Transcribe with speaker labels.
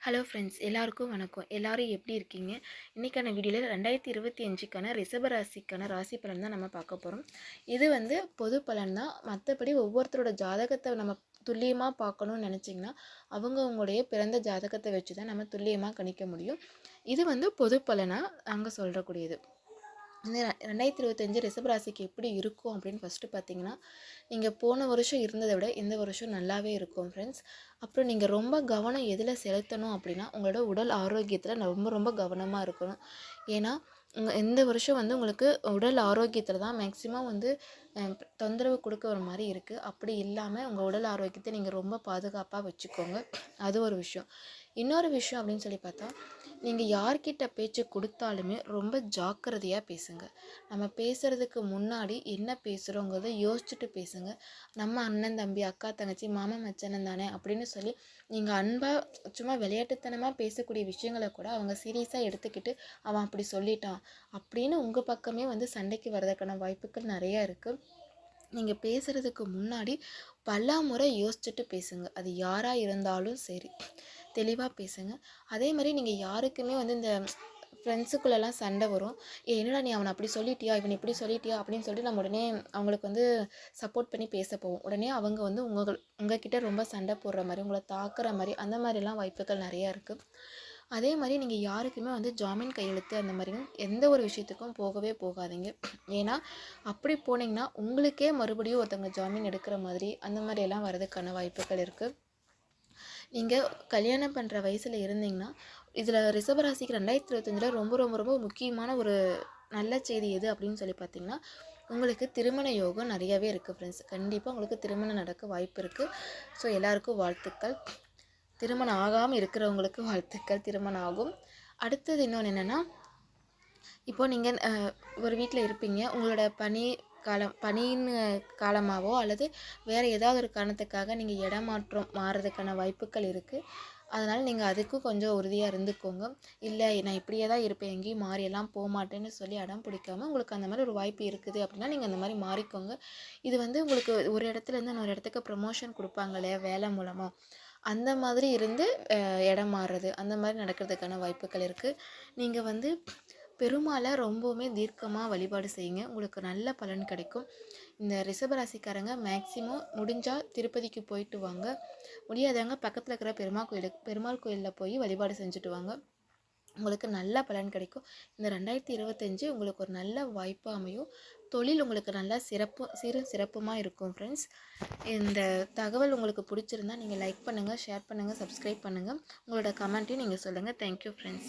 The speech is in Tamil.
Speaker 1: ஹலோ ஃப்ரெண்ட்ஸ் எல்லாருக்கும் வணக்கம். எல்லோரும் எப்படி இருக்கீங்க? இன்றைக்கான வீடியோவில் ரெண்டாயிரத்தி இருபத்தி அஞ்சுக்கான ரிஷப ராசிக்கான ராசி பலன் தான் நம்ம பார்க்க போகிறோம் இது வந்து பொது பலன் தான். மற்றபடி ஒவ்வொருத்தரோட ஜாதகத்தை நம்ம துல்லியமாக பார்க்கணும்னு நினச்சிங்கன்னா அவங்கவுங்களுடைய பிறந்த ஜாதகத்தை வச்சு தான் நம்ம துல்லியமாக கணிக்க முடியும். இது வந்து பொது பலனாக அங்கே சொல்கிறக்கூடியது இந்த ரெண்டாயிரத்தி இருபத்தஞ்சி ரிஷபராசிக்கு எப்படி இருக்கும் அப்படின்னு ஃபஸ்ட்டு பார்த்தீங்கன்னா நீங்கள் போன வருஷம் இருந்ததை விட இந்த வருஷம் நல்லாவே இருக்கும் ஃப்ரெண்ட்ஸ் அப்புறம் நீங்கள் ரொம்ப கவனம் எதில் செலுத்தணும் அப்படின்னா உங்களோட உடல் ஆரோக்கியத்தில் ரொம்ப ரொம்ப கவனமாக இருக்கணும். ஏன்னா இந்த வருஷம் வந்து உங்களுக்கு உடல் ஆரோக்கியத்தில் தான் மேக்ஸிமம் வந்து தொந்தரவு கொடுக்க ஒரு மாதிரி இருக்குது அப்படி இல்லாமல் உங்கள் உடல் ஆரோக்கியத்தை நீங்கள் ரொம்ப பாதுகாப்பாக வச்சுக்கோங்க. அது ஒரு விஷயம். இன்னொரு விஷயம் அப்படின்னு சொல்லி பார்த்தா நீங்கள் யார்கிட்ட பேச்சு கொடுத்தாலுமே ரொம்ப ஜாக்கிரதையாக பேசுங்க. நம்ம பேசுகிறதுக்கு முன்னாடி என்ன பேசுகிறோங்கிறத யோசிச்சுட்டு பேசுங்க. நம்ம அண்ணன் தம்பி அக்கா தங்கச்சி மாமன் மச்சனன் தானே அப்படின்னு சொல்லி நீங்கள் அன்பாக சும்மா விளையாட்டுத்தனமாக பேசக்கூடிய விஷயங்களை கூட அவங்க சீரியஸாக எடுத்துக்கிட்டு அவன் அப்படி சொல்லிட்டான். அப்படின்னு உங்கள் பக்கமே வந்து சண்டைக்கு வர்றதுக்கான வாய்ப்புகள் நிறையா இருக்குது நீங்கள் பேசுகிறதுக்கு முன்னாடி பல முறை யோசிச்சுட்டு பேசுங்க. அது யாராக இருந்தாலும் சரி தெளிவாக பேசுங்க. அதே மாதிரி நீங்கள் யாருக்குமே வந்து இந்த ஃப்ரெண்ட்ஸுக்குள்ளெல்லாம் சண்டை வரும். ஏ என்னடா நீ அவனை அப்படி சொல்லிட்டியா? இவன் இப்படி சொல்லிட்டியா? அப்படின்னு சொல்லிட்டு நம்ம உடனே அவங்களுக்கு வந்து சப்போர்ட் பண்ணி பேச போவோம். உடனே அவங்க வந்து உங்கள் உங்ககிட்ட ரொம்ப சண்டை போடுற மாதிரி உங்களை தாக்குற மாதிரி அந்த மாதிரிலாம் வாய்ப்புகள் நிறையா இருக்குது அதே மாதிரி நீங்கள் யாருக்குமே வந்து ஜாமீன் கையெழுத்து அந்த மாதிரி எந்த ஒரு விஷயத்துக்கும் போகவே போகாதீங்க. ஏன்னா அப்படி போனீங்கன்னா உங்களுக்கே மறுபடியும் ஒருத்தவங்க ஜாமீன் எடுக்கிற மாதிரி அந்த மாதிரியெல்லாம் வர்றதுக்கான வாய்ப்புகள் இருக்குது நீங்கள் கல்யாணம் பண்ணுற வயசில் இருந்தீங்கன்னா இதில் ரிஷபராசிக்கு ரெண்டாயிரத்தி இருபத்தஞ்சில் ரொம்ப ரொம்ப ரொம்ப முக்கியமான ஒரு நல்ல செய்தி எது அப்படின்னு சொல்லி பார்த்தீங்கன்னா உங்களுக்கு திருமண யோகம் நிறையவே இருக்குது ஃப்ரெண்ட்ஸ் கண்டிப்பாக உங்களுக்கு திருமணம் நடக்க வாய்ப்பு இருக்குது ஸோ எல்லாருக்கும் வாழ்த்துக்கள். திருமணம் ஆகாமல் இருக்கிறவங்களுக்கு வாழ்த்துக்கள் திருமணம் ஆகும். அடுத்தது இன்னொன்று என்னென்னா இப்போது நீங்கள் ஒரு வீட்டில் இருப்பீங்க. உங்களோட பணி காலம் பணியின் காலமாகவோ அல்லது வேறு ஏதாவது ஒரு காரணத்துக்காக நீங்கள் இடமாற்றம் மாறுறதுக்கான வாய்ப்புகள் இருக்குது அதனால் நீங்கள் அதுக்கும் கொஞ்சம் உறுதியாக இருந்துக்கோங்க. இல்லை நான் இப்படியே தான் இருப்பேன். எங்கேயும் மாறியெல்லாம் போக மாட்டேன்னு சொல்லி அடம் பிடிக்காமல் உங்களுக்கு அந்த மாதிரி ஒரு வாய்ப்பு இருக்குது அப்படின்னா நீங்கள் அந்த மாதிரி மாறிக்கோங்க. இது வந்து உங்களுக்கு ஒரு இடத்துலேருந்து இன்னொரு இடத்துக்கு ப்ரமோஷன் கொடுப்பாங்க இல்லையா? வேலை மூலமாக அந்த மாதிரி இருந்து இடம் மாறுறது அந்த மாதிரி நடக்கிறதுக்கான வாய்ப்புகள் இருக்குது நீங்கள் வந்து பெருமாளை ரொம்பவுமே தீர்க்கமாக வழிபாடு செய்யுங்க. உங்களுக்கு நல்ல பலன் கிடைக்கும். இந்த ரிஷபராசிக்காரங்க மேக்ஸிமம் முடிஞ்சால் திருப்பதிக்கு போயிட்டு வாங்க. முடியாதவங்க பக்கத்தில் இருக்கிற பெருமாள் கோயிலுக்கு பெருமாள் கோயிலில் போய் வழிபாடு செஞ்சுட்டு வாங்க. உங்களுக்கு நல்ல பலன் கிடைக்கும். இந்த ரெண்டாயிரத்தி இருபத்தஞ்சி உங்களுக்கு ஒரு நல்ல வாய்ப்பு அமையும். தொழில் உங்களுக்கு நல்லா சிறப்பு சிறு சிறப்புமாக இருக்கும் ஃப்ரெண்ட்ஸ் இந்த தகவல் உங்களுக்கு பிடிச்சிருந்தா நீங்கள் லைக் பண்ணுங்கள் ஷேர் பண்ணுங்கள் சப்ஸ்கிரைப் பண்ணுங்கள் உங்களோட கமெண்ட்டையும் நீங்கள் சொல்லுங்கள் தேங்க்யூ ஃப்ரெண்ட்ஸ்